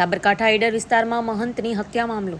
સાબરકાંઠા ઈડર વિસ્તારમાં મહંતની હત્યા મામલો.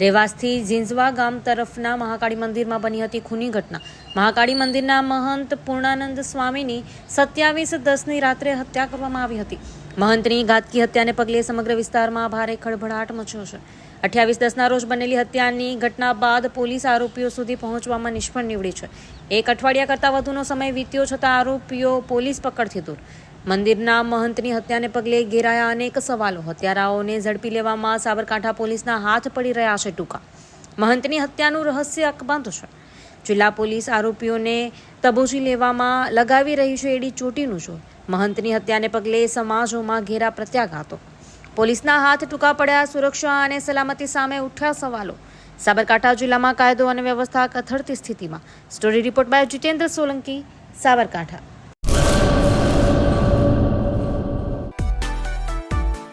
રેવાસથી ઝીંઝવા ગામ તરફના મહાકાળી મંદિરમાં બની હતી ખૂની ઘટના. મહાકાળી મંદિરના મહંત પૂર્ણાનંદ સ્વામીની સત્યાવીસ દસની રાત્રે હત્યા કરવામાં આવી હતી. મહંતની ઘાતકી હત્યાને પગલે સમગ્ર વિસ્તારમાં ભારે ખળભળાટ મચ્યો છે. અઠ્યાવીસ દસના રોજ બનેલી હત્યાની ઘટના બાદ પોલીસ આરોપીઓ સુધી પહોંચવામાં નિષ્ફળ નીવડી છે. એક અઠવાડિયા કરતાં વધુનો સમય વીત્યો છતાં આરોપીઓ પોલીસ પકડથી દૂર. મંદિરના મહંતની હત્યાને પગલે ઘેરાયા અનેક સવાલો. હત્યારાઓને ઝડપી લેવામાં સાબરકાંઠા પોલીસના હાથ પડી રહ્યા છે ટૂંકા. મહંતની હત્યાનું રહસ્ય અકબંધ છે. જિલ્લા પોલીસ આરોપીઓને તબોચી લેવામાં લગાવી રહી છે એડી ચોટીનું છે મહંતની હત્યાને પગલે સમાજોમાં ઘેરા પ્રત્યાઘાતો. પોલીસના હાથ ટૂંકા પડ્યા સુરક્ષા અને સલામતી સામે ઉઠ્યા સવાલો. સાબરકાંઠા જિલ્લામાં કાયદો અને વ્યવસ્થા કથળતી સ્થિતિમાં. Story report by Jitendra Solanki, Sabarkantha.